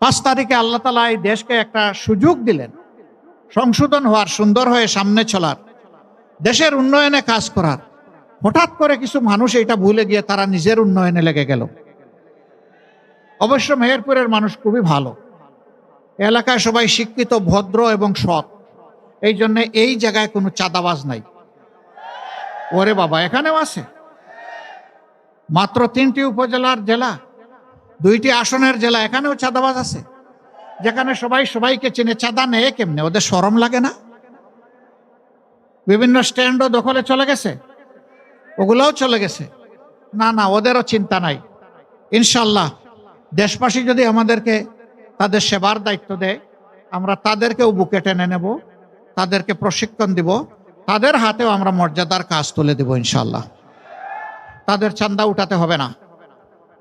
পাঁচ তারিখে আল্লাহ তালা এই দেশকে একটা সুযোগ দিলেন। সংশোধন হওয়ার, সুন্দর হয়ে সামনে চলার, দেশের উন্নয়নে কাজ করার। হঠাৎ করে কিছু মানুষ এটা ভুলে গিয়ে তারা নিজের উন্নয়নে লেগে গেল। অবশ্য মেহেরপুরের মানুষ খুবই ভালো। এলাকায় সবাই শিক্ষিত, ভদ্র এবং সৎ। এই জন্য এই জায়গায় কোনো চাঁদাবাজ নাই। ওরে বাবা, এখানেও আছে। মাত্র তিনটি উপজেলার জেলা। দুইটি আসনের জেলা, এখানেও চাঁদাবাজ আছে। যেখানে সবাই সবাইকে চিনে, চাঁদা নেয় কেমনে? ওদের সরম লাগে না? বিভিন্ন স্ট্যান্ডও দখলে চলে গেছে। ওগুলোও চলে গেছে। না না, ওদেরও চিন্তা নাই। ইনশাল্লাহ, দেশবাসী যদি আমাদেরকে তাদের সেবার দায়িত্ব দেয়, আমরা তাদেরকেও বুকে টেনে নেব, তাদেরকে প্রশিক্ষণ দিব, তাদের হাতেও আমরা মর্যাদার কাজ তুলে দেব ইনশাল্লাহ। তাদের চান্দা উঠাতে হবে না।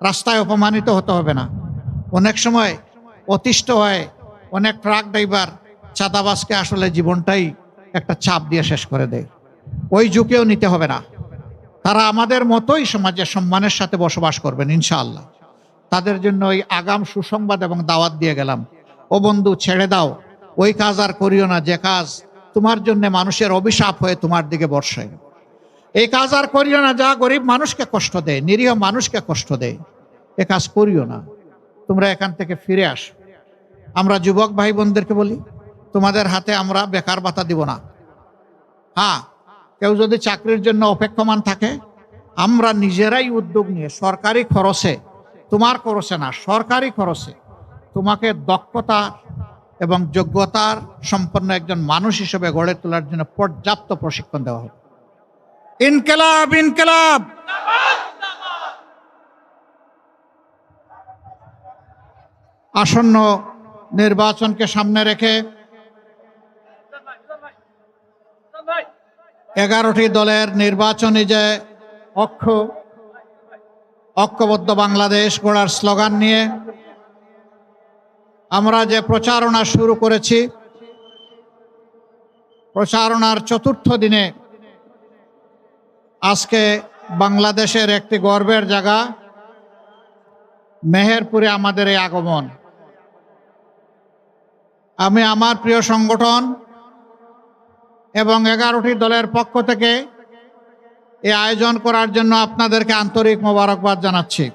রাস্তায় অপমানিত হতে হবে না। অনেক সময় অতিষ্ঠ হয়, অনেক ট্রাক ড্রাইভার চাঁদাবাসকে আসলে জীবনটাই একটা চাপ দিয়ে শেষ করে দেয়। ওই ঝুঁকেও নিতে হবে না। তারা আমাদের মতোই সমাজে সম্মানের সাথে বসবাস করবেন, ইনশাআল্লাহ। তাদের জন্য ওই আগাম সুসংবাদ এবং দাওয়াত দিয়ে গেলাম। ও বন্ধু, ছেড়ে দাও। ওই কাজ আর করিও না। যে কাজ তোমার জন্য মানুষের অভিশাপ হয়ে তোমার দিকে বর্ষায়। এই কাজ আর করিও না, যা গরিব মানুষকে কষ্ট দেয়, নিরীহ মানুষকে কষ্ট দেয়। এ কাজ করিও না। তোমরা এখান থেকে ফিরে আস। আমরা যুবক ভাই বোনদেরকে বলি, তোমাদের হাতে আমরা বেকার ভাতা দিব না। হ্যাঁ কেউ যদি চাকরির জন্য অপেক্ষমান থাকে, আমরা নিজেরাই উদ্যোগ নিয়ে সরকারি খরচে, তোমার খরচে না, সরকারি খরচে তোমাকে দক্ষতা এবং যোগ্যতার সম্পন্ন একজন মানুষ হিসেবে গড়ে তোলার জন্য পর্যাপ্ত প্রশিক্ষণ দেওয়া হবে ইনকেলাব ইনকেলাব। আসন্ন নির্বাচনকে সামনে রেখে এগারোটি দলের নির্বাচনী যে অক্ষ, ঐক্যবদ্ধ বাংলাদেশ গড়ার স্লোগান নিয়ে আমরা যে প্রচারণা শুরু করেছি, প্রচারণার চতুর্থ দিনে আজকে বাংলাদেশের একটি গর্বের জায়গা, মেহেরপুরে আমাদের এই আগমন। আমি আমার প্রিয় সংগঠন এবং এগারোটি দলের পক্ষ থেকে এই আয়োজন করার জন্য আপনাদেরকে আন্তরিক মোবারকবাদ জানাচ্ছি।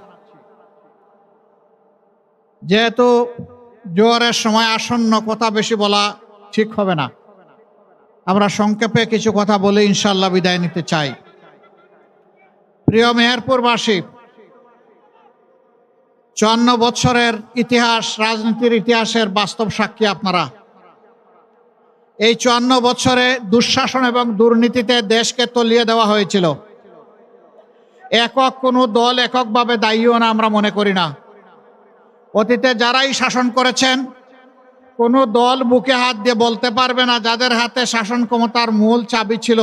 যেহেতু জোয়ারের সময় আসন্ন কথা বেশি বলা ঠিক হবে না। আমরা সংক্ষেপে কিছু কথা বলে ইনশাল্লাহ বিদায় নিতে চাই। প্রিয় মেহেরপুরবাসী চুয়ান্ন বৎসরের ইতিহাস, রাজনীতির ইতিহাসের বাস্তব সাক্ষী আপনারা। এই চুয়ান্ন বছরে দুঃশাসন এবং দুর্নীতিতে দেশকে তলিয়ে দেওয়া হয়েছিল। একক কোনো দল এককভাবে দায়ীও না, আমরা মনে করি না। অতীতে যারাই শাসন করেছেন, কোনো দল বুকে হাত দিয়ে বলতে পারবে না, যাদের হাতে শাসন ক্ষমতার মূল চাবি ছিল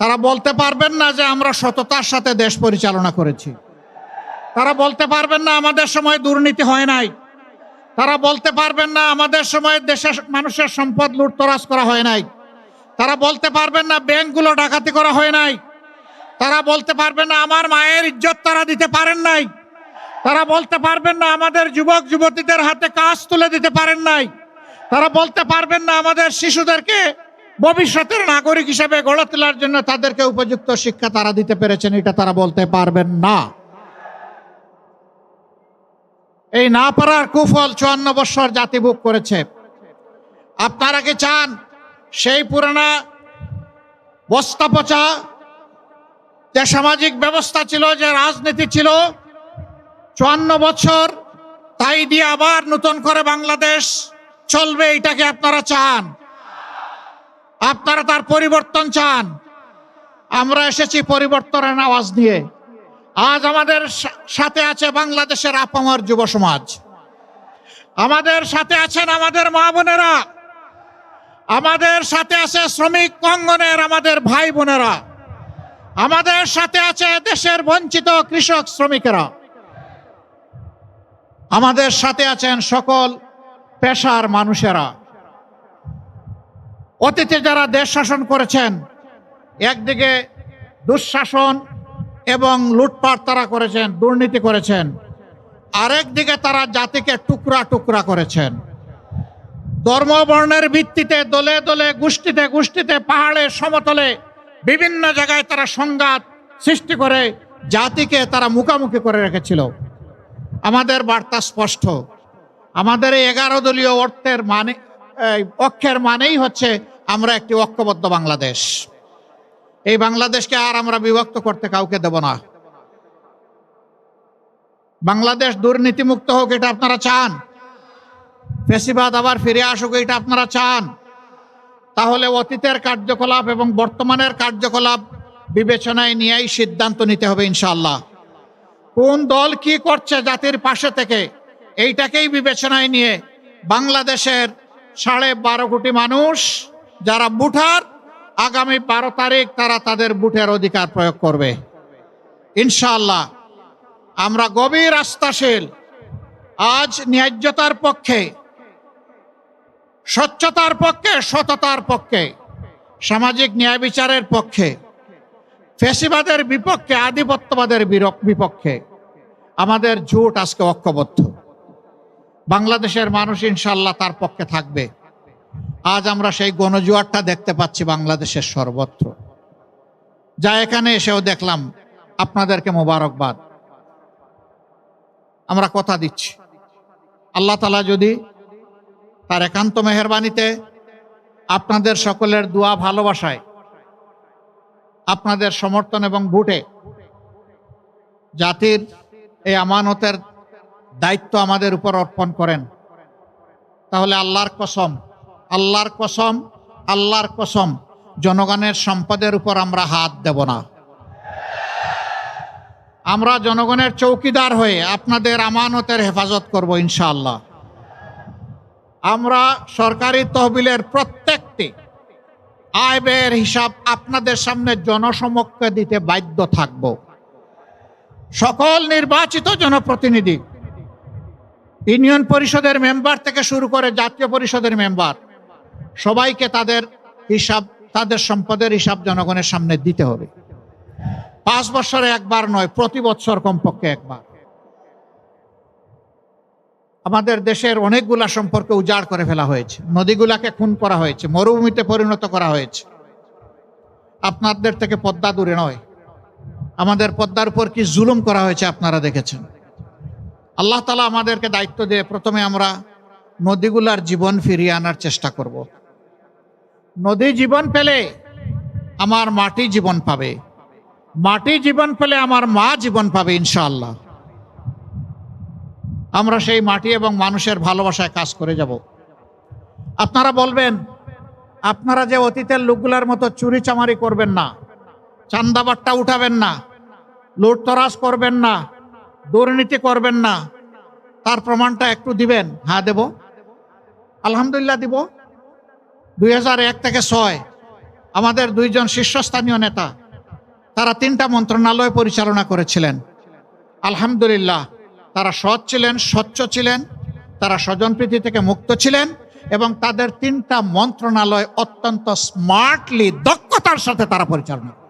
তারা বলতে পারবেন না যে আমরা সততার সাথে দেশ পরিচালনা করেছি। তারা বলতে পারবেন না আমাদের সময় দুর্নীতি হয় নাই। তারা বলতে পারবেন না আমাদের সময় দেশের মানুষের সম্পদ লুটতরাজ করা হয় নাই। তারা বলতে পারবেন না ব্যাংকগুলো ডাকাতি করা হয় নাই। তারা বলতে পারবেন না আমার মায়ের ইজ্জত তারা দিতে পারেন নাই। তারা বলতে পারবেন না আমাদের যুবক, যুবতীদের হাতে কাজ তুলে দিতে পারেন নাই। তারা বলতে পারবেন না আমাদের শিশুদেরকে ভবিষ্যতের নাগরিক হিসেবে গড়ে তোলার জন্য তাদেরকে উপযুক্ত শিক্ষা তারা দিতে পেরেছেন, এটা তারা বলতে পারবেন না। এই না পারার কুফল চুয়ান্ন বৎসর জাতি ভোগ করেছে। আপনারা কি চান সেই পুরানা বস্তা পচা যে সামাজিক ব্যবস্থা ছিল, যে রাজনীতি ছিল? চুয়ান্ন বছর, তাই দিয়ে আবার নতুন করে বাংলাদেশ চলবে এটাকে আপনারা চান? আপনারা তার পরিবর্তন চান। আমরা এসেছি পরিবর্তনের আওয়াজ নিয়ে। আজ আমাদের সাথে আছে বাংলাদেশের আপামর যুব সমাজ। আমাদের সাথে আছেন আমাদের মা বোনেরা। আমাদের সাথে আছে শ্রমিক অঙ্গনের আমাদের ভাই বোনেরা। আমাদের সাথে আছে দেশের বঞ্চিত কৃষক শ্রমিকেরা। আমাদের সাথে আছেন সকল পেশার মানুষেরা। অতীতে যারা দেশ শাসন করেছেন, একদিকে দুঃশাসন এবং লুটপাট তারা করেছেন, দুর্নীতি করেছেন আরেক দিকে তারা জাতিকে টুকরা টুকরা করেছেন। ধর্ম বর্ণের ভিত্তিতে দলে দলে, গোষ্ঠীতে গোষ্ঠীতে, পাহাড়ে, সমতলে বিভিন্ন জায়গায় তারা সংঘাত সৃষ্টি করে জাতিকে তারা মুখামুখি করে রেখেছিল। আমাদের বার্তা স্পষ্ট। আমাদের এই এগারো দলীয় অর্থের মানে অক্ষের মানেই হচ্ছে আমরা একটি ঐক্যবদ্ধ বাংলাদেশ। এই বাংলাদেশকে আর আমরা বিভক্ত করতে কাউকে দেব না। বাংলাদেশ দুর্নীতিমুক্ত হোক, এটা আপনারা চান। ফেসিবাদ আবার ফিরে আসুক, এটা আপনারা চান। তাহলে অতীতের কার্যকলাপ এবং বর্তমানের কার্যকলাপ বিবেচনায় নিয়েই সিদ্ধান্ত নিতে হবে ইনশাআল্লাহ। কোন দল কি করছে জাতির পাশে থেকে, এইটাকেই বিবেচনায় নিয়ে বাংলাদেশের সাড়ে বারো কোটি মানুষ যারা বুঠার আগামী বারো তারিখ তারা তাদের বুটের অধিকার প্রয়োগ করবে। ইনশাআল্লাহ, আমরা গভীর আস্থাশীল, আজ ন্যায্যতার পক্ষে, স্বচ্ছতার পক্ষে, সততার পক্ষে, সামাজিক ন্যায় বিচারের পক্ষে ফেসিবাদের বিপক্ষে, আধিপত্যবাদের বিপক্ষে, আমাদের জোট আজকে ঐক্যবদ্ধ। বাংলাদেশের মানুষ ইনশাল্লাহ তার পক্ষে থাকবে। আজ আমরা সেই গণজোয়ারটা দেখতে পাচ্ছি বাংলাদেশের সর্বত্র। যা এখানে এসেও দেখলাম, আপনাদেরকে মোবারকবাদ। আমরা কথা দিচ্ছি। আল্লাহ তালা যদি তার একান্ত মেহরবানিতে আপনাদের সকলের দোয়া ভালোবাসায়, আপনাদের সমর্থন এবং ভোটে জাতির এই আমানতের দায়িত্ব আমাদের উপর অর্পণ করেন। তাহলে আল্লাহর কসম আল্লাহর কসম আল্লাহর কসম, জনগণের সম্পদের উপর আমরা হাত দেব না। আমরা জনগণের চৌকিদার হয়ে আপনাদের আমানতের হেফাজত করব ইনশাআল্লাহ। আমরা সরকারি তহবিলের প্রত্যেকটি আয় ব্যয়ের হিসাব আপনাদের সামনে জনসমক্ষে দিতে বাধ্য থাকব। সকল নির্বাচিত জনপ্রতিনিধি ইউনিয়ন পরিষদের মেম্বার থেকে শুরু করে জাতীয় পরিষদের মেম্বার, সবাইকে তাদের হিসাব, তাদের সম্পদের হিসাব জনগণের সামনে দিতে হবে। পাঁচ বছরে একবার নয়, প্রতি বছর কমপক্ষে একবার। আমাদের দেশের অনেকগুলা সম্পর্কে উজাড় করে ফেলা হয়েছে। নদীগুলাকে খুন করা হয়েছে, মরুভূমিতে পরিণত করা হয়েছে। আপনাদের থেকে পদ্মা দূরে নয়। আমাদের পদ্মার উপর কি জুলুম করা হয়েছে আপনারা দেখেছেন। আল্লাহ তালা আমাদেরকে দায়িত্ব দিয়ে প্রথমে আমরা নদীগুলার জীবন ফিরিয়ে আনার চেষ্টা করব। নদী জীবন পেলে আমার মাটি জীবন পাবে। মাটি জীবন পেলে আমার মা জীবন পাবে ইনশাআল্লাহ। আমরা সেই মাটি এবং মানুষের ভালোবাসায় কাজ করে যাব। আপনারা বলবেন, আপনারা যে অতীতের লোকগুলার মতো চুরি চামারি করবেন না চান্দাবাট্টা উঠাবেন না, লুটতরাজ করবেন না দুর্নীতি করবেন না। তার প্রমাণটা একটু দিবেন। হ্যাঁ দেব। আলহামদুলিল্লাহ দিব। দুই এক থেকে ছয়। আমাদের দুইজন শীর্ষস্থানীয় নেতা, তারা তিনটা মন্ত্রণালয় পরিচালনা করেছিলেন। আলহামদুলিল্লাহ, তারা সৎ ছিলেন, স্বচ্ছ ছিলেন, তারা স্বজনপ্রীতি থেকে মুক্ত ছিলেন এবং তাদের তিনটা মন্ত্রণালয় অত্যন্ত স্মার্টলি, দক্ষতার সাথে তারা পরিচালনা।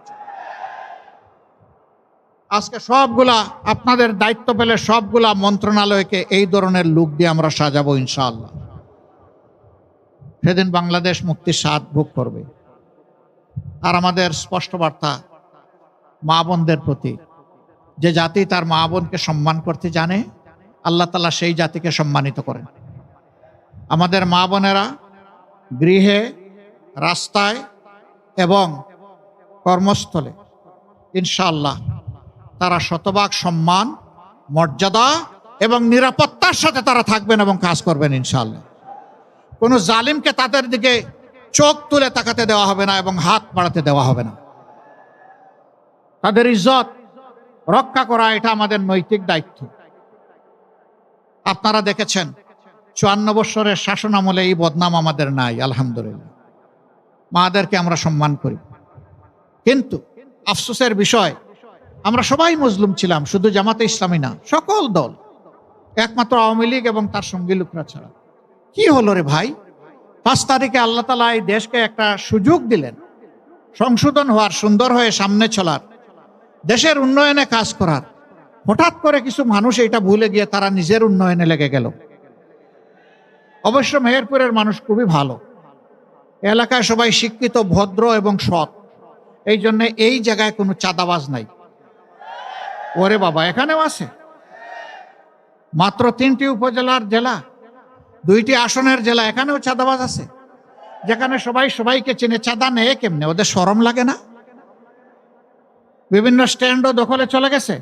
আজকে সবগুলা আপনাদের দায়িত্ব পেলে সবগুলা মন্ত্রণালয়কে এই ধরনের লুক দিয়ে আমরা সাজাবো ইনশাআল্লাহ। সেদিন বাংলাদেশ মুক্তির স্বাদ ভোগ করবে। আর আমাদের স্পষ্ট বার্তা, মা বোনদের প্রতি, যে জাতি তার মা বোনকে সম্মান করতে জানে, আল্লাহ তালা সেই জাতিকে সম্মানিত করেন। আমাদের মা বোনেরা গৃহে, রাস্তায় এবং কর্মস্থলে, ইনশাআল্লাহ তারা শতভাগ সম্মান, মর্যাদা এবং নিরাপত্তার সাথে তারা থাকবেন এবং কাজ করবেন ইনশাআল্লাহ। কোনো জালিমকে তাদের দিকে চোখ তুলে তাকাতে দেওয়া হবে না এবং হাত বাড়াতে দেওয়া হবে না। তাদের ইজ্জত রক্ষা করা এটা আমাদের নৈতিক দায়িত্ব। আপনারা দেখেছেন, চুয়ান্ন বৎসরের শাসন আমলে এই বদনাম আমাদের নাই, আলহামদুলিল্লাহ। মাদেরকে আমরা সম্মান করি। কিন্তু আফসোসের বিষয় আমরা সবাই মজলুম ছিলাম, শুধু জামাতে ইসলামী না, সকল দল, একমাত্র আওয়ামী লীগ এবং তার সঙ্গী লোকরা ছাড়া। কি হলো রে ভাই? পাঁচ তারিখে আল্লাহ তালা এই দেশকে একটা সুযোগ দিলেন, সংশোধন হওয়ার, সুন্দর হয়ে সামনে চলার, দেশের উন্নয়নে কাজ করার। হঠাৎ করে কিছু মানুষ এটা ভুলে গিয়ে তারা নিজের উন্নয়নে লেগে গেল। অবশ্য মেহেরপুরের মানুষ খুবই ভালো। এলাকায় সবাই শিক্ষিত, ভদ্র এবং সৎ। এই জন্য এই জায়গায় কোনো চাঁদাবাজ নাই। ওরে বাবা, এখানেও আছে। মাত্র তিনটি উপজেলার জেলা, দুইটি আসনের জেলা, এখানেও চাঁদাবাজ আছে। যেখানে সবাই সবাইকে চিনে, চাঁদা নেয় কেমনে? ওদের সরম লাগে না? বিভিন্ন স্ট্যান্ডও দখলে চলে গেছে।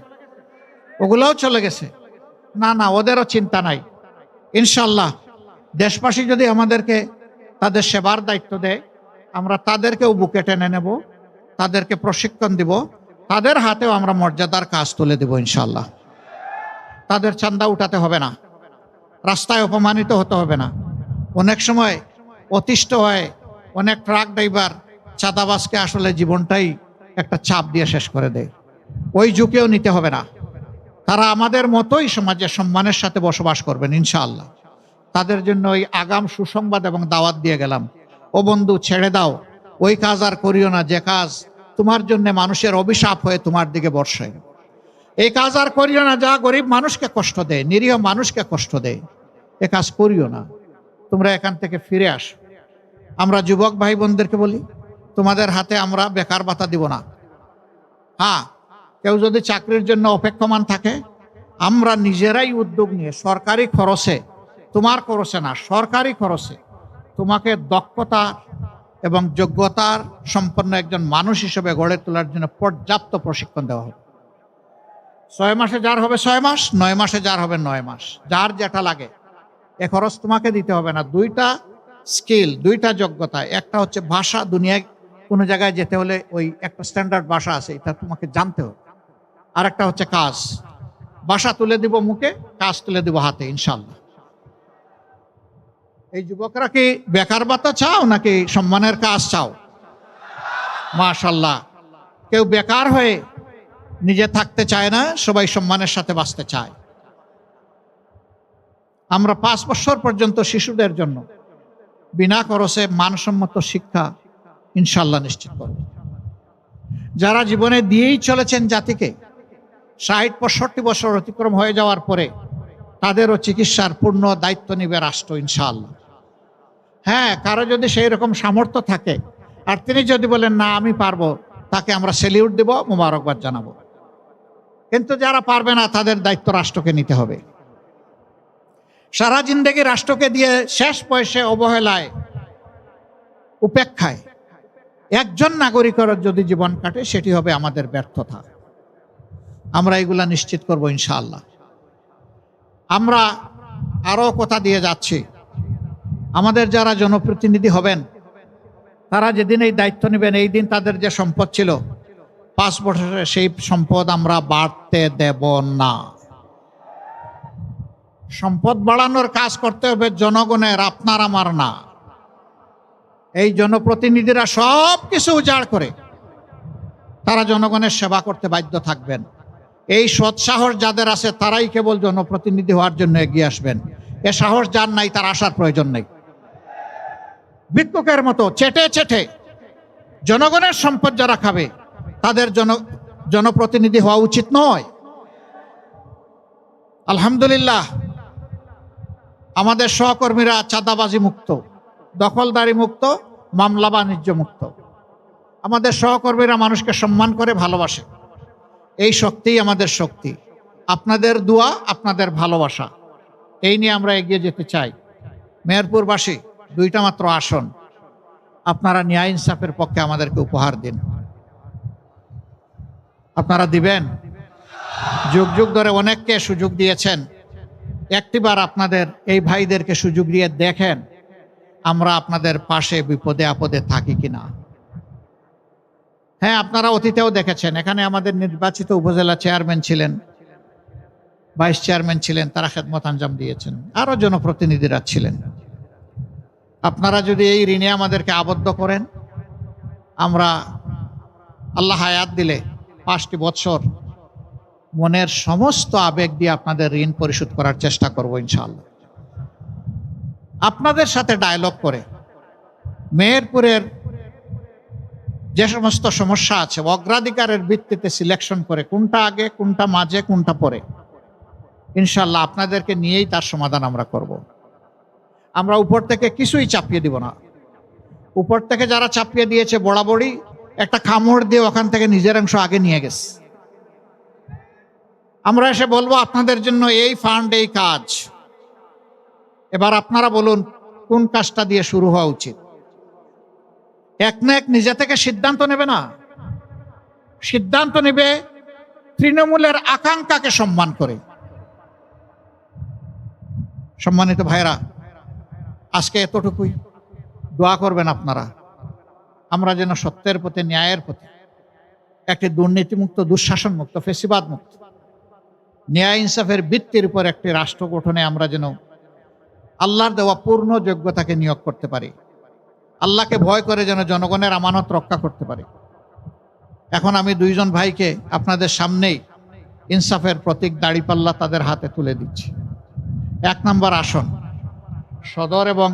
ওগুলোও চলে গেছে। না না, ওদেরও চিন্তা নাই। ইনশাল্লাহ, দেশবাসী যদি আমাদেরকে তাদের সেবার দায়িত্ব দেয়, আমরা তাদেরকেও বুকে টেনে নেব, তাদেরকে প্রশিক্ষণ দিব। তাদের হাতেও আমরা মর্যাদার কাজ তুলে দেব ইনশাল্লাহ তাদের চান্দা উঠাতে হবে না। রাস্তায় অপমানিত হতে হবে না। অনেক সময় অতিষ্ঠ হয়, অনেক ট্রাক ড্রাইভার চাঁদাবাজকে আসলে জীবনটাই একটা চাপ দিয়ে শেষ করে দেয়। ওই ঝুঁকেও নিতে হবে না। তারা আমাদের মতোই সমাজে সম্মানের সাথে বসবাস করবেন ইনশাআল্লাহ। তাদের জন্য ওই আগাম সুসংবাদ এবং দাওয়াত দিয়ে গেলাম। ও বন্ধু, ছেড়ে দাও। ওই কাজ আর করিও না। যে কাজ তোমার জন্য মানুষের অভিশাপ হয়ে তোমার দিকে বর্ষায় এই কাজ আর করিও না, যা গরিব মানুষকে কষ্ট দেয়, নিরীহ মানুষকে কষ্ট দেয়। এ কাজ করিও না, তোমরা এখান থেকে ফিরে আসো। আমরা যুবক ভাই বোনদেরকে বলি, তোমাদের হাতে আমরা বেকার ভাতা দিব না। হ্যাঁ কেউ যদি চাকরির জন্য অপেক্ষমান থাকে, আমরা নিজেরাই উদ্যোগ নিয়ে সরকারি খরচে, তোমার খরচে না, সরকারি খরচে তোমাকে দক্ষতা এবং যোগ্যতার সম্পন্ন একজন মানুষ হিসেবে গড়ে তোলার জন্য পর্যাপ্ত প্রশিক্ষণ দেওয়া হবে। ছয় মাসে যার হবে ছয় মাস, নয় মাসে যার হবে নয় মাস। যার যেটা লাগে। এ খরচ তোমাকে দিতে হবে না। দুইটা স্কিল, দুইটা যোগ্যতা। একটা হচ্ছে ভাষা। দুনিয়ায় কোনো জায়গায় যেতে হলে ওই একটা স্ট্যান্ডার্ড ভাষা আছে, এটা তোমাকে জানতে হবে। আর একটা হচ্ছে কাজ। ভাষা তুলে দিব মুখে, কাজ তুলে দিব হাতে ইনশাল্লাহ এই যুবকরা কি বেকার ভাতা চাও নাকি সম্মানের কাজ চাও? মাশাল্লাহ কেউ বেকার হয়ে নিজে থাকতে চায় না, সবাই সম্মানের সাথে বাঁচতে চায়। আমরা পাঁচ বছর পর্যন্ত শিশুদের জন্য বিনা খরচে মানসম্মত শিক্ষা ইনশাল্লাহ নিশ্চিত করব। যারা জীবনে দিয়েই চলেছেন জাতিকে, ষাট পঁয়ষট্টি বছর অতিক্রম হয়ে যাওয়ার পরে তাদেরও চিকিৎসার পূর্ণ দায়িত্ব নিবে রাষ্ট্র ইনশাআল্লাহ। হ্যাঁ কারও যদি সেই রকম সামর্থ্য থাকে, আর তিনি যদি বলেন, না, আমি পারব তাকে আমরা সেলিউট দেব, মোবারকবাদ জানাব। কিন্তু যারা পারবে না, তাদের দায়িত্ব রাষ্ট্রকে নিতে হবে। সারা জিন্দেগি রাষ্ট্রকে দিয়ে শেষ বয়সে অবহেলায়, উপেক্ষায়, একজন নাগরিকের যদি জীবন কাটে, সেটি হবে আমাদের ব্যর্থতা। আমরা এগুলা নিশ্চিত করব ইনশাআল্লাহ। আমরা আরও কথা দিয়ে যাচ্ছি। আমাদের যারা জনপ্রতিনিধি হবেন, তারা যেদিন এই দায়িত্ব নেবেন, এই দিন তাদের যে সম্পদ ছিল, পাঁচ বছরে সেই সম্পদ আমরা বাড়তে দেব না। সম্পদ বাড়ানোর কাজ করতে হবে জনগণের, আপনার আমার না। এই জনপ্রতিনিধিরা সব কিছু উজাড় করে, তারা জনগণের সেবা করতে বাধ্য থাকবেন। এই সৎসাহস যাদের আছে, তারাই কেবল জনপ্রতিনিধি হওয়ার জন্য এগিয়ে আসবেন। এ সাহস যার নাই, তার আসার প্রয়োজন নেই। ভিক্ষুকের মতো চেটে চেটে জনগণের সম্পদ যারা খাবে, তাদের জন, জনপ্রতিনিধি হওয়া উচিত নয়। আলহামদুলিল্লাহ, আমাদের সহকর্মীরা চাঁদাবাজি মুক্ত, দখলদারি মুক্ত, মামলা বাণিজ্য মুক্ত। আমাদের সহকর্মীরা মানুষকে সম্মান করে, ভালোবাসে। এই শক্তিই আমাদের শক্তি। আপনাদের দোয়া, আপনাদের ভালোবাসা। এই নিয়ে আমরা এগিয়ে যেতে চাই। মেহেরপুরবাসী দুইটা মাত্র আসন। আপনারা ন্যায় ইনসাফের পক্ষে আমাদেরকে উপহার দিন। আপনারা দিবেন? যুগ যুগ ধরে অনেককে সুযোগ দিয়েছেন। একটিবার আপনাদের এই ভাইদেরকে সুযোগ দিয়ে দেখেন, আমরা আপনাদের পাশে বিপদে আপদে থাকি কিনা। হ্যাঁ আপনারা অতীতেও দেখেছেন, এখানে আমাদের নির্বাচিত উপজেলা চেয়ারম্যান ছিলেন, ভাইস চেয়ারম্যান ছিলেন, তারা খেদমত আঞ্জাম দিয়েছেন আরও জনপ্রতিনিধিরা ছিলেন। আপনারা যদি এই ঋণে আমাদেরকে আবদ্ধ করেন, আমরা আল্লাহ হায়াত দিলে পাঁচটি বছর মনের সমস্ত আবেগ দিয়ে আপনাদের ঋণ পরিশোধ করার চেষ্টা করব ইনশাআল্লাহ। আপনাদের সাথে ডায়লগ করে মেহেরপুরের যে সমস্ত সমস্যা আছে, অগ্রাধিকারের ভিত্তিতে সিলেকশন করে কোনটা আগে, কোনটা মাঝে, কোনটা পরে ইনশাল্লাহ আপনাদেরকে নিয়েই তার সমাধান আমরা করব। আমরা উপর থেকে কিছুই চাপিয়ে দিব না। উপর থেকে যারা চাপিয়ে দিয়েছে বড়াবড়ি একটা খামড় দিয়ে ওখান থেকে নিজের অংশ আগে নিয়ে গেছে। আমরা এসে বলব, আপনাদের জন্য এই ফান্ড এই কাজ। এবার আপনারা বলুন, কোন কাজটা দিয়ে শুরু হওয়া উচিত? এক না এক নিজে থেকে সিদ্ধান্ত নেবে না? সিদ্ধান্ত নেবে তৃণমূলের আকাঙ্ক্ষাকে সম্মান করে। সম্মানিত ভাইরা আজকে এতটুকুই দোয়া করবেন আপনারা। আমরা যেন সত্যের পথে, ন্যায়ের পথে, একটি দুর্নীতিমুক্ত দুঃশাসন মুক্ত ফেসিবাদ মুক্ত ন্যায় ইনসাফের বৃত্তির উপর একটি রাষ্ট্র গঠনে আমরা যেন আল্লাহর দেওয়া পূর্ণ যোগ্যতাকে নিয়োগ করতে পারি। আল্লাহকে ভয় করে যেন জনগণের আমানত রক্ষা করতে পারি। এখন আমি দুইজন ভাইকে আপনাদের সামনেই ইনসাফের প্রতীক দাড়িপাল্লা তাদের হাতে তুলে দিচ্ছি। এক নম্বর আসন। সদর এবং